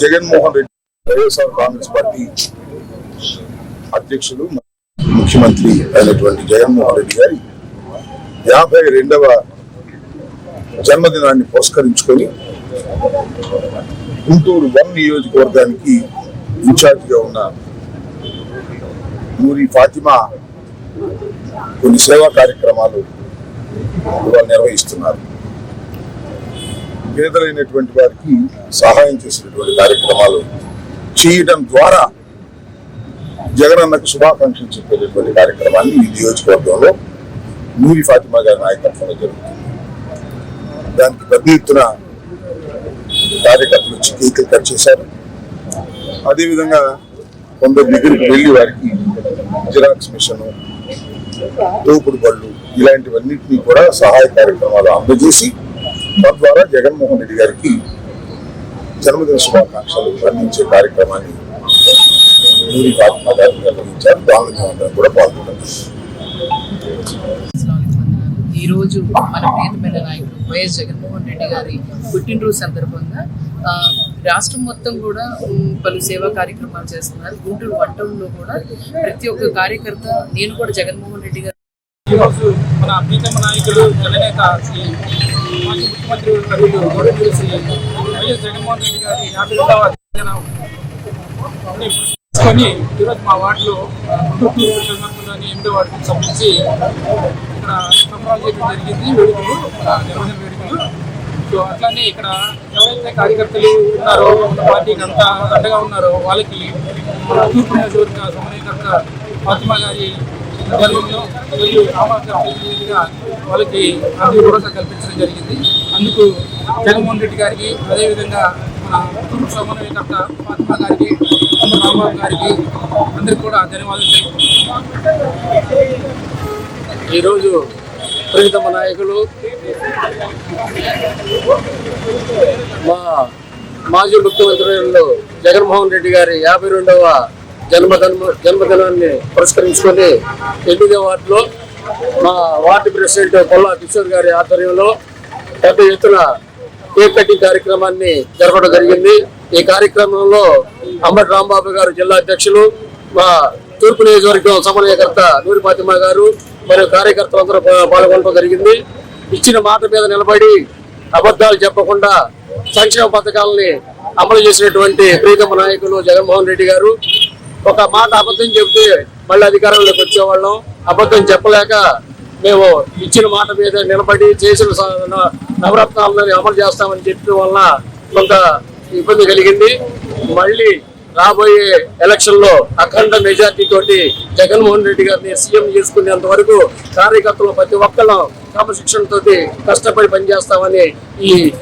Jaganmohan Reddy YSR Congress party అధ్యక్షులు ముఖ్యమంత్రి అయినటువంటి జగన్మోహన్ రెడ్డి గారి యాభై రెండవ జన్మదినాన్ని పురస్కరించుకొని గుంటూరు వన్ నియోజకవర్గానికి ఇన్ఛార్జిగా ఉన్న నూరి ఫాతిమా కొన్ని సేవా కార్యక్రమాలు నిర్వహిస్తున్నారు. పేదలైనటువంటి వారికి సహాయం చేసినటువంటి కార్యక్రమాలు చేయడం ద్వారా జగనన్నకు శుభాకాంక్షలు చెప్పేటటువంటి కార్యక్రమాన్ని ఈ నియోజకవర్గంలో నూరి ఫాతిమా గారి నాయకత్వంలో జరుగుతుంది. దానికి పెద్ద ఎత్తున కార్యకర్తలు వచ్చి కేకులు కట్ చేశారు. అదేవిధంగా కొందరు దగ్గరికి వెళ్ళి వారికి జిరాక్స్ మిషన్ తోపుడు బళ్ళు ఇలాంటివన్నింటినీ కూడా సహాయ కార్యక్రమాలు అందజేసి తద్వారా జగన్మోహన్ రెడ్డి గారికి జన్మదిన శుభాకాంక్షలు అందించే కార్యక్రమాన్ని నూరి ఫాతిమా గారు నిర్వహించారు దానిలో కూడా పాల్గొన్నారు. ఈ రోజు మన ప్రియతమైన నాయకుడు వైఎస్ జగన్మోహన్ రెడ్డి గారి పుట్టినరోజు సందర్భంగా రాష్ట్రం మొత్తం కూడా పలు సేవా కార్యక్రమాలు చేస్తున్నారు. గుంటూరు వన్లో కూడా ప్రతి ఒక్క కార్యకర్త నేను కూడా జగన్మోహన్ రెడ్డి గారు ఈరోజు మన ప్రీతమ నాయకులు జననేత శ్రీ మాజీ ముఖ్యమంత్రి వర్యులు గౌరవ శ్రీ వైఎస్ జగన్మోహన్ రెడ్డి గారి యాభై రెండవ జన్మదినాన్ని ఈరోజు మా వార్డులో గుంటూరు నియోజకవర్గంలోని ఎనిమిదో వార్డుకి సంబంధించి ఇక్కడ సంబరాలు చేయడం జరిగింది వేడుకలు నిర్వహణ వేడుకలు. సో అట్లానే ఇక్కడ ఎవరైతే కార్యకర్తలు ఉన్నారో మన పార్టీకి అంతా అండగా ఉన్నారో వాళ్ళకి తూర్పు నియోజకవర్గ సమన్వయకర్త ఫాతిమా గారి ఆధ్వర్యంలో మరియు వాళ్ళకి ఆర్థిక భరోసా కల్పించడం జరిగింది. అందుకు జగన్మోహన్ రెడ్డి గారికి అదేవిధంగా మన కుటుంబ సమన్వయకర్త మహాత్మా గారికి రాంబాబు గారికి అందరికి కూడా ధన్యవాదాలు తెలుపుతున్నాం. ఈరోజు ప్రియతమ నాయకులు మా మాజీ ముఖ్యమంత్రులు జగన్మోహన్ రెడ్డి గారి యాభై రెండవ జన్మదిన జన్మదినాన్ని పురస్కరించుకొని ఎనిమిదో వార్డులో మా వార్డు ప్రెసిడెంట్ కొల్లా కిషోర్ గారి ఆధ్వర్యంలో పెద్ద ఎత్తున కేక్ కటింగ్ కార్యక్రమాన్ని జరపడం జరిగింది. ఈ కార్యక్రమంలో అంబటి రాంబాబు గారు జిల్లా అధ్యక్షులు మా తూర్పు నియోజకవర్గం సమన్వయకర్త నూరి ఫాతిమా గారు మరియు కార్యకర్తలందరూ పాల్గొనడం జరిగింది. ఇచ్చిన మాట మీద నిలబడి అబద్ధాలు చెప్పకుండా సంక్షేమ పథకాలని అమలు చేసినటువంటి ప్రీతమ నాయకులు జగన్మోహన్ రెడ్డి గారు ఒక మాట అబద్ధం చెబితే మళ్ళీ అధికారంలోకి వచ్చేవాళ్ళం. అబద్ధం చెప్పలేక మేము ఇచ్చిన మాట మీద నిలబడి చేసిన స- నవరత్నాలను అమలు చేస్తామని చెప్పిన వలన కొంత ఇబ్బంది కలిగింది. మళ్ళీ రాబోయే ఎలక్షన్లో అఖండ మెజార్టీ తోటి జగన్మోహన్ రెడ్డి గారిని సీఎం చేసుకునేంత వరకు కార్యకర్తలు ప్రతి ఒక్కరు క్రమశిక్షణ తోటి కష్టపడి పనిచేస్తామని ఈ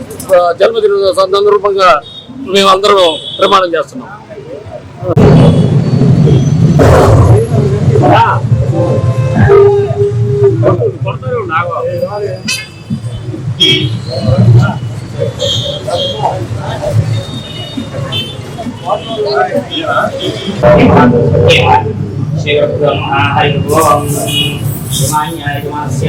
జన్మదిన సందర్భంగా మేమందరం ప్రమాణం చేస్తున్నాం. saya bilang hari belum semuanya masih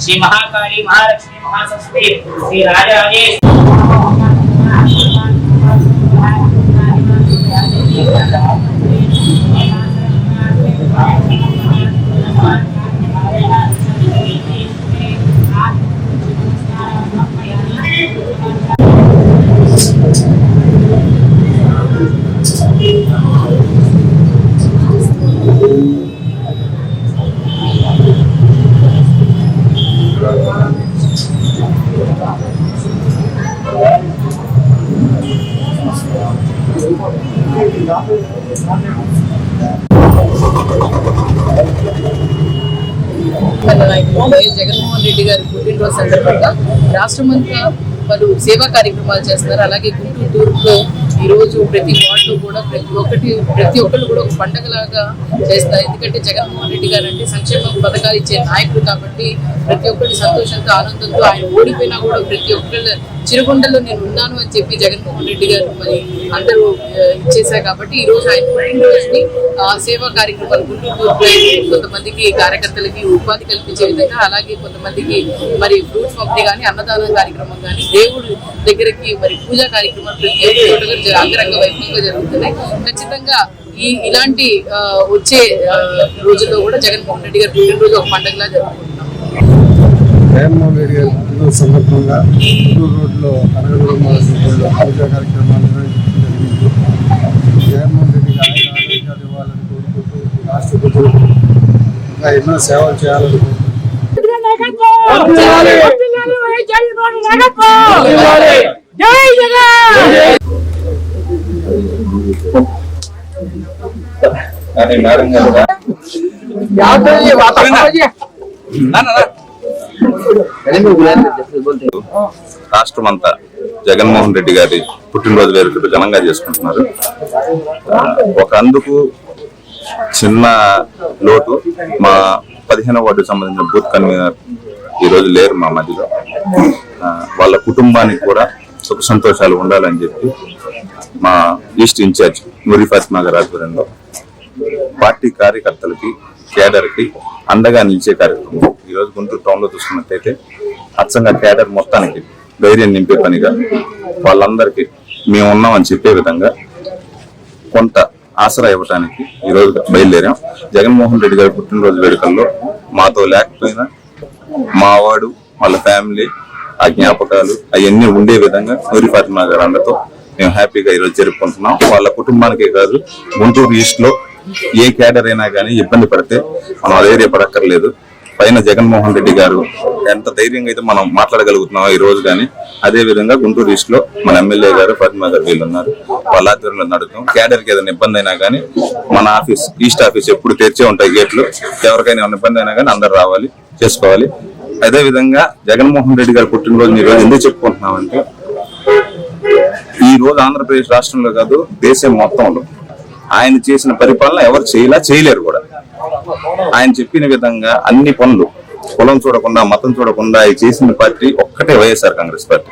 Shri Mahakali Mahalakshmi Mahasaraswati Shri राजाजे Jaganmohan Reddy గారి పుట్టినరోజు సందర్భంగా రాష్ట్రమంతా పలు సేవా కార్యక్రమాలు చేస్తున్నారు. అలాగే గుంటూరు తూర్పులో ఈ రోజు ప్రతి వార్డులో కూడా ప్రతి ఒక్కటి ప్రతి ఒక్కరు కూడా ఒక పండగలాగా చేస్తారు. ఎందుకంటే జగన్మోహన్ రెడ్డి గారు అంటే సంక్షేమ పథకాలు ఇచ్చే నాయకుడు కాబట్టి ప్రతి ఒక్కరి సంతోషంతో ఆనందంతో ఆయన ఓడిపోయినా కూడా ప్రతి ఒక్కరు చిరుగుండలో నేను ఉన్నాను అని చెప్పి జగన్మోహన్ రెడ్డి గారు మరి అందరూ ఆ, ఇచ్చేశారు కాబట్టి ఈ రోజు ఆయన పుట్టినరోజుని సేవా కార్యక్రమాలు గుంటూరు కొంతమందికి కార్యకర్తలకి ఉపాధి కల్పించే విధంగా అలాగే కొంతమందికి మరి ఫ్రూట్స్ పంపిణీ కానీ అన్నదానం కార్యక్రమం కానీ దేవుడి దగ్గరికి మరి పూజా కార్యక్రమాలు ప్రతి ఒక్క అంగరంగ వైభవంగా జరుగుతున్నాయి. ఖచ్చితంగా ఈ ఇలాంటి వచ్చే రోజుల్లో కూడా జగన్మోహన్ రెడ్డి గారు పుట్టినరోజు ఒక పండుగలా జరుగుతుంది జగన్మోహన్ రెడ్డి గారి పుట్టినరోజు సందర్భంగా గుంటూరు రోడ్లో కనగలూరు మాసంలో పూజా కార్యక్రమాలు నిర్వహించడం జరిగింది జగన్మోహన్ రెడ్డికి ఆయన ఆరోగ్యాలు ఇవ్వాలని కోరుకుంటూ రాష్ట్ర ప్రజలు ఇంకా ఎన్నో సేవలు చేయాలని కోరుకుంటూ రాష్ట్రం అంతా జగన్మోహన్ రెడ్డి గారి పుట్టినరోజు వేడుకలు ఘనంగా చేసుకుంటున్నారు. ఒక అందుకు చిన్న లోటు మా పదిహేనవ వార్డుకు సంబంధించిన బూత్ కన్వీనర్ ఈరోజు లేరు మా మధ్యలో. వాళ్ళ కుటుంబానికి కూడా సుఖ సంతోషాలు ఉండాలని చెప్పి మా ఈస్ట్ ఇన్ఛార్జ్ నూరి ఫాతిమా గారి ఆధ్వర్యంలో పార్టీ కార్యకర్తలకి కేడర్కి అండగా నిలిచే కార్యక్రమం. ఈరోజు గుంటూరు టౌన్లో చూసుకున్నట్టయితే అచ్చంగా క్యాడర్ మొత్తానికి ధైర్యం నింపే పనిగా వాళ్ళందరికీ మేము ఉన్నామని చెప్పే విధంగా కొంత ఆసరా ఇవ్వడానికి ఈ బయలుదేరాం. జగన్మోహన్ రెడ్డి గారి పుట్టినరోజు వేడుకల్లో మాతో లేకపోయినా మా వాడు వాళ్ళ ఫ్యామిలీ ఆ జ్ఞాపకాలు అవన్నీ ఉండే విధంగా నూరి ఫాతిమా గారు అందరితో మేము హ్యాపీగా ఈరోజు జరుపుకుంటున్నాం. వాళ్ళ కుటుంబానికే కాదు గుంటూరు ఈస్ట్లో ఏ క్యాడర్ అయినా కానీ ఇబ్బంది పడితే మనం అధైర్యపడక్కర్లేదు. పైన జగన్మోహన్ రెడ్డి గారు ఎంత ధైర్యంగా అయితే మనం మాట్లాడగలుగుతున్నామో ఈ రోజు కానీ అదే విధంగా గుంటూరు ఈస్ట్లో మన ఎమ్మెల్యే గారు ఫాతిమా గారు వీళ్ళు ఉన్నారు. వాళ్ళ ఆధ్వర్యంలో నడుతాం క్యాడర్కి ఏదైనా ఇబ్బంది అయినా కానీ మన ఆఫీస్ ఈస్ట్ ఆఫీస్ ఎప్పుడు తెరిచే ఉంటాయి గేట్లు. ఎవరికైనా ఏమైనా ఇబ్బంది అయినా కానీ అందరు రావాలి చేసుకోవాలి. అదే విధంగా జగన్మోహన్ రెడ్డి గారు పుట్టినరోజు ఈ రోజు ఎందుకు చెప్పుకుంటున్నామంటే ఈ రోజు ఆంధ్రప్రదేశ్ రాష్ట్రంలో కాదు దేశం మొత్తంలో ఆయన చేసిన పరిపాలన ఎవరు చేయలా చేయలేరు కూడా. ఆయన చెప్పిన విధంగా అన్ని పనులు కులం చూడకుండా మతం చూడకుండా చేసిన పార్టీ ఒక్కటే వైఎస్ఆర్ కాంగ్రెస్ పార్టీ.